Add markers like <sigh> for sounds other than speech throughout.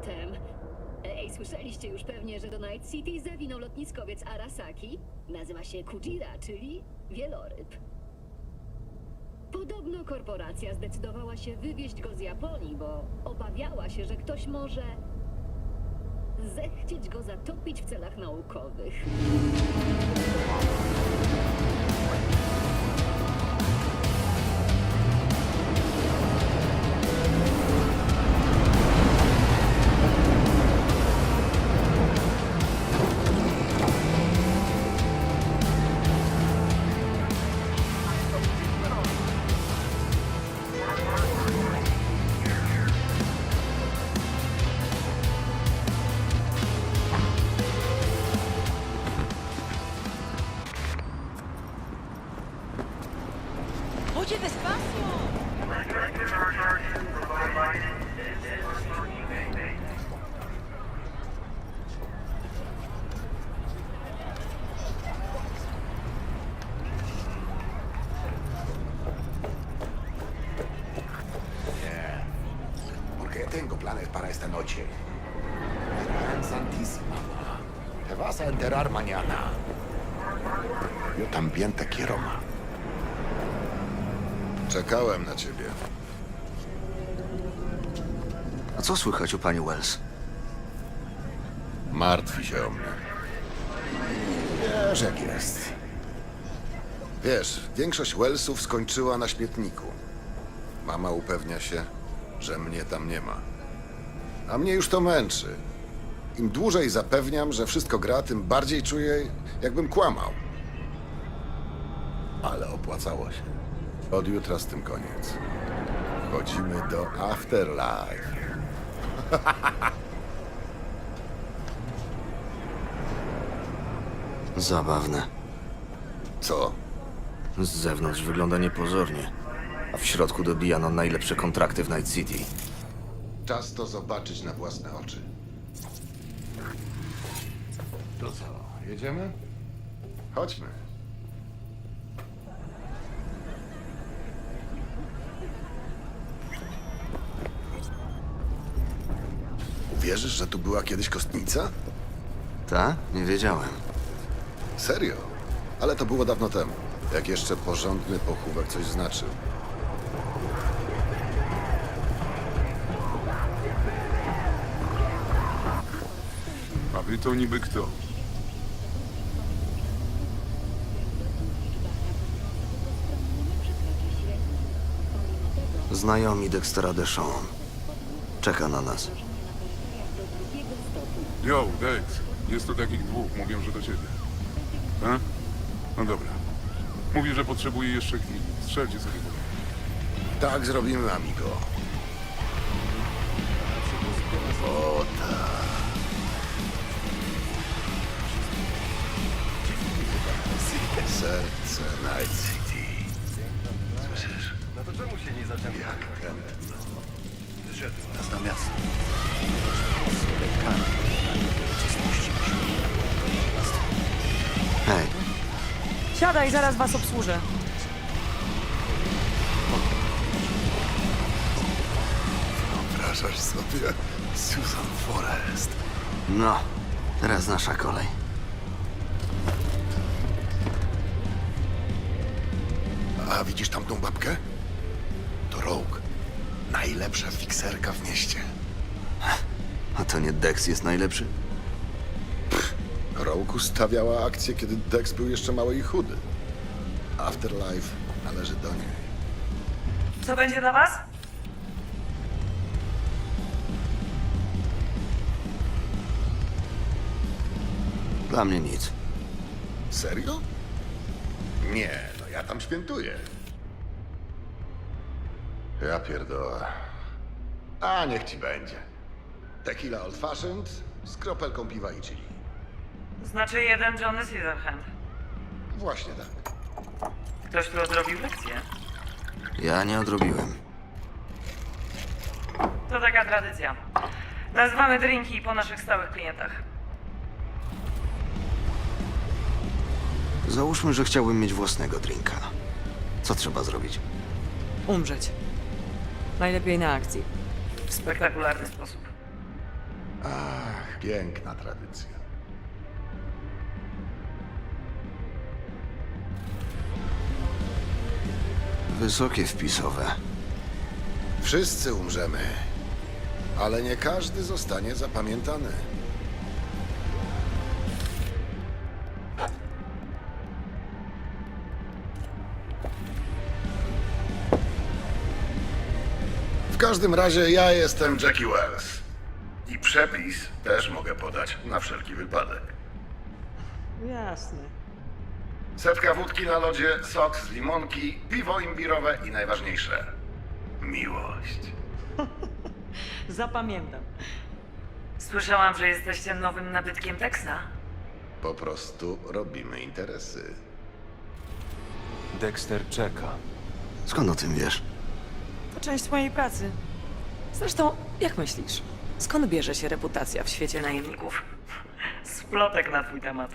powrotem. Ej, słyszeliście już pewnie, że do Night City zawinął lotniskowiec Arasaki? Nazywa się Kujira, czyli wieloryb. Podobno korporacja zdecydowała się wywieźć go z Japonii, bo obawiała się, że ktoś może zechcieć go zatopić w celach naukowych. Para esta noche. Gran Santísima. Te vas a enterar mañana. Yo también te quiero, ma. Czekałem na ciebie. A co słychać u pani Wells? Martwi się o mnie. Wiesz, jak jest. Wiesz, większość Wellsów skończyła na śmietniku. Mama upewnia się, że mnie tam nie ma. A mnie już to męczy. Im dłużej zapewniam, że wszystko gra, tym bardziej czuję, jakbym kłamał. Ale opłacało się. Od jutra z tym koniec. Wchodzimy do Afterlife. <laughs> Zabawne. Co? Z zewnątrz wygląda niepozornie. A w środku dobijano najlepsze kontrakty w Night City. Czas to zobaczyć na własne oczy. To co, jedziemy? Chodźmy. Wierzysz, że tu była kiedyś kostnica? Ta? Nie wiedziałem. Serio? Ale to było dawno temu. Jak jeszcze porządny pochówek coś znaczył. To niby kto? Znajomi Dextera Deshawn. Czeka na nas. Yo, Dex. Jest tu takich dwóch. Mówią, że do ciebie. A? No dobra. Mówi, że potrzebuje jeszcze chwili. Strzelcie sobie. Tak zrobimy, amigo. O tak. Serce Night City. Słyszysz? No to czemu się nie zaczęło? Jak ten. Wyszedł. Nas na miasto. Hej, Siadaj, zaraz was obsłużę. Wyobrażasz sobie Susan Forrest? no. Teraz nasza kolej. A widzisz tamtą babkę? To Rogue. Najlepsza fikserka w mieście. A to nie Dex jest najlepszy? Rogue ustawiała akcję, kiedy Dex był jeszcze mały i chudy. Afterlife należy do niej. Co będzie dla was? Dla mnie nic. Serio? Nie, ja tam świętuję. Ja pierdolę. A niech ci będzie. Tequila old fashioned z kropelką piwa i chili. Znaczy jeden Johnny Silverhand. Właśnie tak. Ktoś tu odrobił lekcję. Ja nie odrobiłem. To taka tradycja. Nazywamy drinki po naszych stałych klientach. Załóżmy, że chciałbym mieć własnego drinka. Co trzeba zrobić? Umrzeć. Najlepiej na akcji. W spektakularny sposób. Ach, piękna tradycja. Wysokie wpisowe. Wszyscy umrzemy, ale nie każdy zostanie zapamiętany. W każdym razie ja jestem Jackie Wells. I przepis też mogę podać na wszelki wypadek. Jasne. Setka wódki na lodzie, sok z limonki, piwo imbirowe i najważniejsze miłość. <laughs> Zapamiętam. Słyszałam, że jesteście nowym nabytkiem Texa. Po prostu robimy interesy. Dexter czeka. Skąd o tym wiesz? To część mojej pracy. Zresztą, jak myślisz, skąd bierze się reputacja w świecie najemników? <laughs> Splotek na twój temat.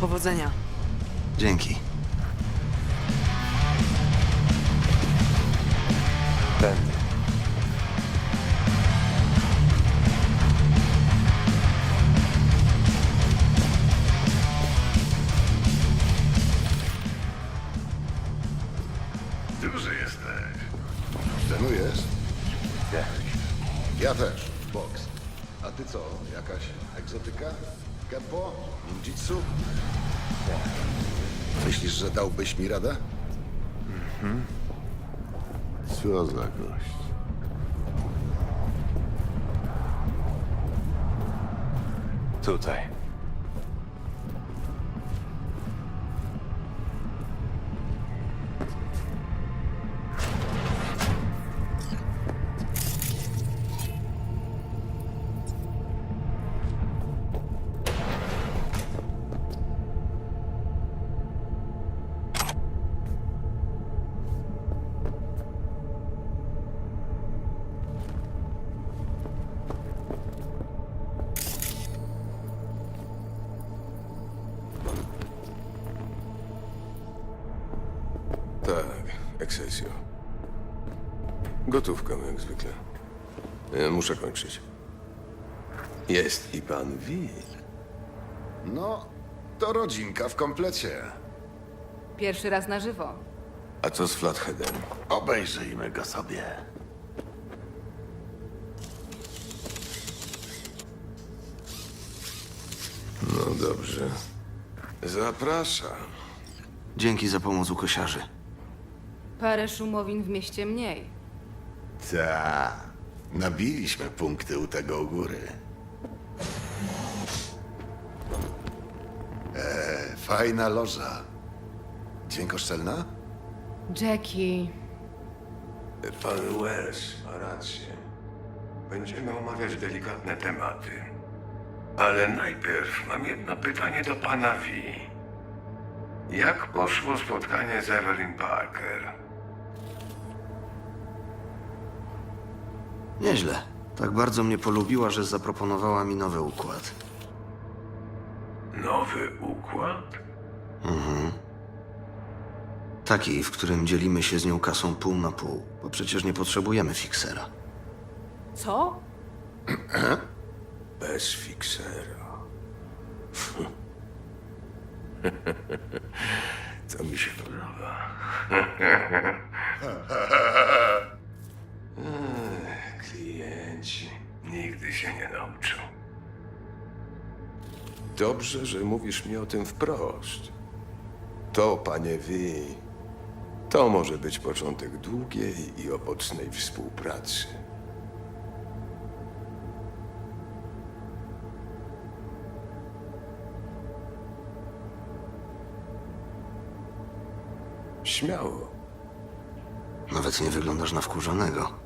Powodzenia. Dzięki. Tędy. Egzotyka? Kempo? Ninjitsu? Myślisz, że dałbyś mi radę? Mhm. Co za gość. Tutaj. Excelsior. Gotówka, jak zwykle. Ja muszę kończyć. Jest i pan Will. No, to rodzinka w komplecie. Pierwszy raz na żywo. A co z Flatheadem? Obejrzyjmy go sobie. No dobrze. Zapraszam. Dzięki za pomoc u kosiarzy. Parę szumowin w mieście mniej. Ta. Nabiliśmy punkty u tego u góry. E, fajna loża. Dźwiękoszczelna? Jackie, Pan Wells ma rację. Będziemy omawiać delikatne tematy. Ale najpierw mam jedno pytanie do pana V. Jak poszło spotkanie z Evelyn Parker? Nieźle. Tak bardzo mnie polubiła, że zaproponowała mi nowy układ. Nowy układ? Taki, w którym dzielimy się z nią kasą pół na pół, bo przecież nie potrzebujemy fiksera. Co? <clears throat> Bez fiksera. <laughs> To mi się podoba. <laughs> <clears throat> Klienci nigdy się nie nauczą. Dobrze, że mówisz mi o tym wprost. To, panie Wi, to może być początek długiej i owocnej współpracy. Śmiało. Nawet nie wyglądasz na wkurzonego.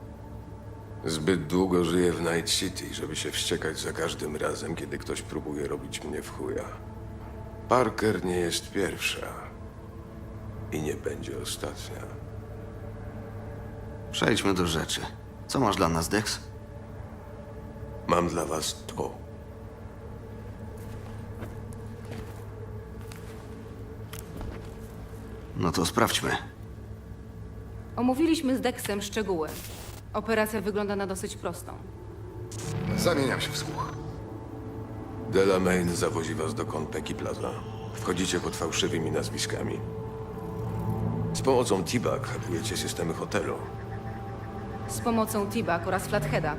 Zbyt długo żyję w Night City, żeby się wściekać za każdym razem, kiedy ktoś próbuje robić mnie w chuja. Parker nie jest pierwsza. I nie będzie ostatnia. Przejdźmy do rzeczy. Co masz dla nas, Dex? Mam dla was to. No to sprawdźmy. Omówiliśmy z Dexem szczegóły. Operacja wygląda na dosyć prostą. Zamieniam się w słuch. Delamain zawozi was do Konpeki Plaza. Wchodzicie pod fałszywymi nazwiskami. Z pomocą T-Bag hakujecie systemy hotelu. Z pomocą T-Bag oraz Flatheada.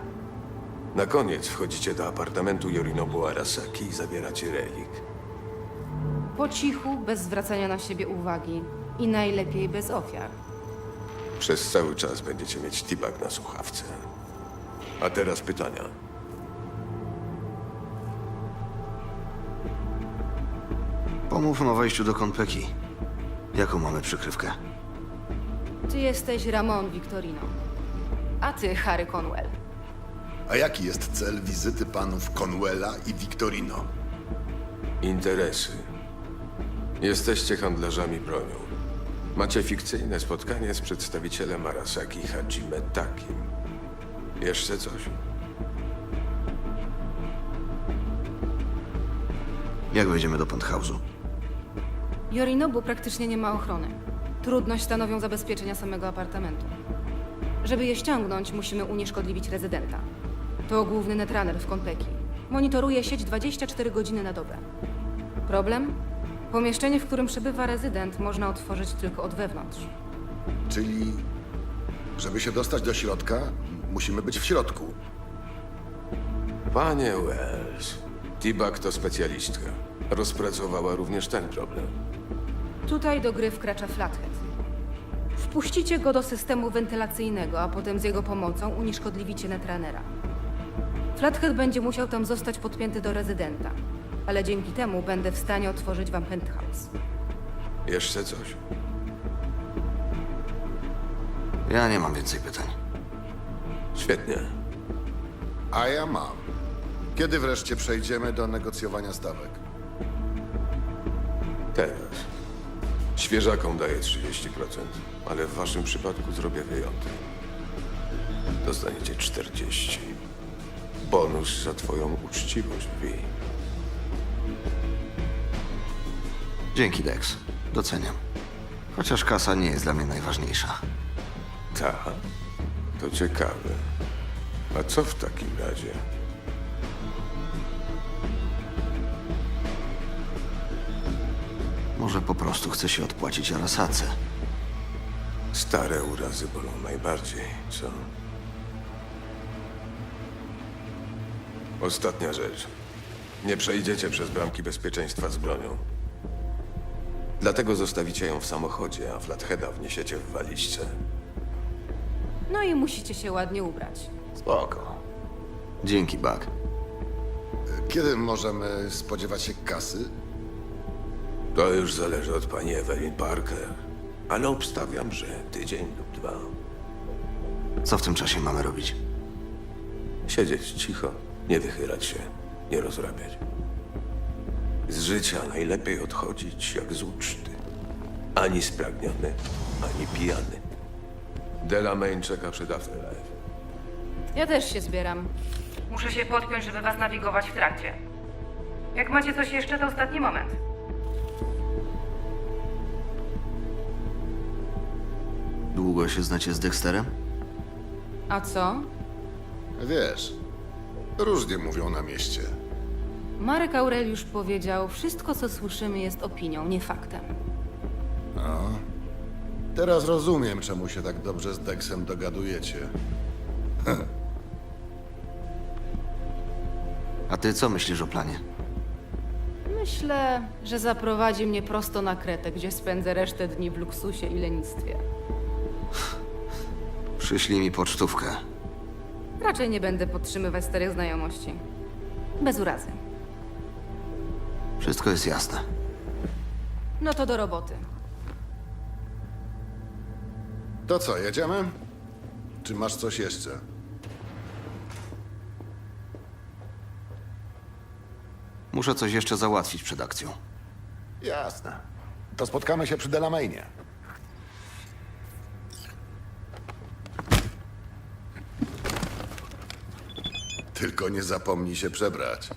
Na koniec wchodzicie do apartamentu Yorinobu Arasaki i zabieracie relik. Po cichu, bez zwracania na siebie uwagi. I najlepiej bez ofiar. Przez cały czas będziecie mieć T-Bag na słuchawce. A teraz pytania. Pomówmy o wejściu do Konpeki. Jaką mamy przykrywkę? Ty jesteś Ramon Victorino. A ty Harry Conwell. A jaki jest cel wizyty panów Conwella i Victorino? Interesy. Jesteście handlarzami bronią. Macie fikcyjne spotkanie z przedstawicielem Arasaki Hajime Takim. Jeszcze coś? Jak wejdziemy do penthouse'u? Yorinobu praktycznie nie ma ochrony. Trudność stanowią zabezpieczenia samego apartamentu. Żeby je ściągnąć, musimy unieszkodliwić rezydenta. To główny netrunner w Konpeki. Monitoruje sieć 24 godziny na dobę. Problem? Pomieszczenie, w którym przebywa rezydent, można otworzyć tylko od wewnątrz. Czyli, żeby się dostać do środka, musimy być w środku. Panie Wells, T-Bag to specjalistka. Rozpracowała również ten problem. Tutaj do gry wkracza Flathead. Wpuścicie go do systemu wentylacyjnego, a potem z jego pomocą unieszkodliwicie netranera. Flathead będzie musiał tam zostać podpięty do rezydenta, ale dzięki temu będę w stanie otworzyć wam penthouse. Jeszcze coś? Ja nie mam więcej pytań. Świetnie. A ja mam. Kiedy wreszcie przejdziemy do negocjowania stawek? Teraz. Świeżakom daję 30%, ale w waszym przypadku zrobię wyjątek. Dostaniecie 40. Bonus za twoją uczciwość, Vi. Dzięki, Dex. Doceniam. Chociaż kasa nie jest dla mnie najważniejsza. Ta, to ciekawe. A co w takim razie? Może po prostu chcę się odpłacić Arasace. Stare urazy bolą najbardziej, co? Ostatnia rzecz. Nie przejdziecie przez bramki bezpieczeństwa z bronią. Dlatego zostawicie ją w samochodzie, a Flatheada wniesiecie w walizce. No i musicie się ładnie ubrać. Spoko. Dzięki, Bug. Kiedy możemy spodziewać się kasy? To już zależy od pani Evelyn Parker. Ale obstawiam, że tydzień lub dwa. Co w tym czasie mamy robić? Siedzieć cicho, nie wychylać się, nie rozrabiać. Z życia najlepiej odchodzić jak z uczty. Ani spragniony, ani pijany. Delamain czeka przed Afterlife. Ja też się zbieram. Muszę się podpiąć, żeby was nawigować w trakcie. Jak macie coś jeszcze, to ostatni moment. Długo się znacie z Dexterem? A co? Wiesz, różnie mówią na mieście. Marek Aureliusz powiedział, wszystko co słyszymy jest opinią, nie faktem. No. Teraz rozumiem, czemu się tak dobrze z Dexem dogadujecie. A ty co myślisz o planie? Myślę, że zaprowadzi mnie prosto na Kretę, gdzie spędzę resztę dni w luksusie i lenistwie. Przyślij mi pocztówkę. Raczej nie będę podtrzymywać starych znajomości. Bez urazy. Wszystko jest jasne. No to do roboty. To co, jedziemy? Czy masz coś jeszcze? Muszę coś jeszcze załatwić przed akcją. Jasne. To spotkamy się przy Delamainie. Tylko nie zapomnij się przebrać.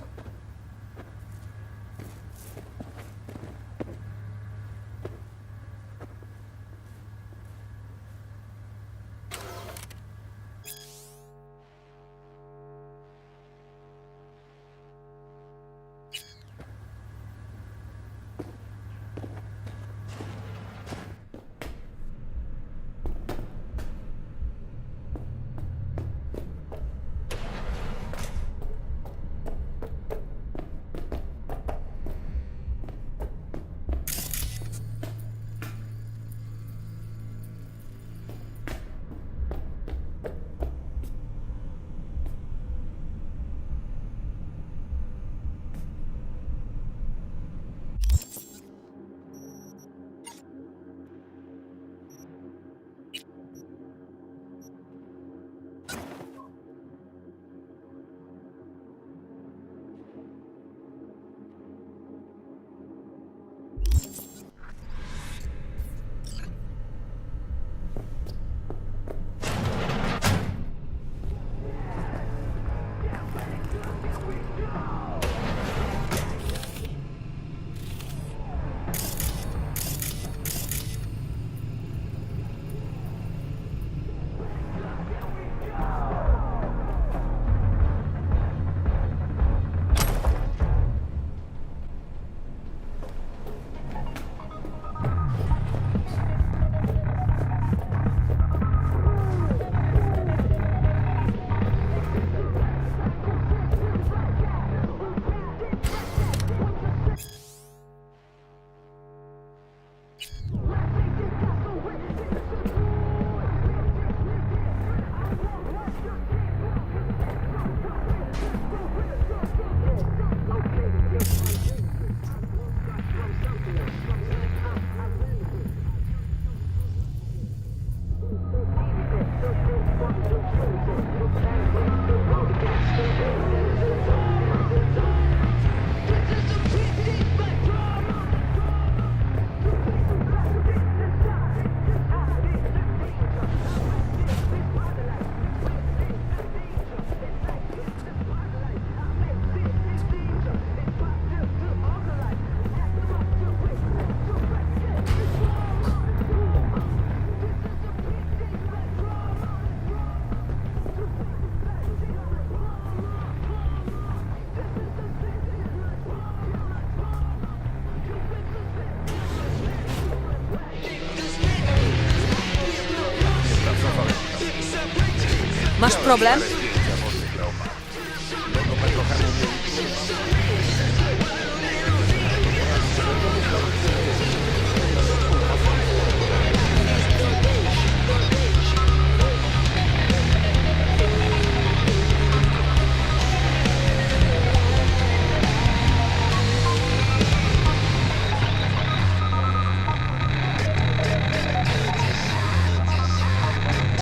Masz problem?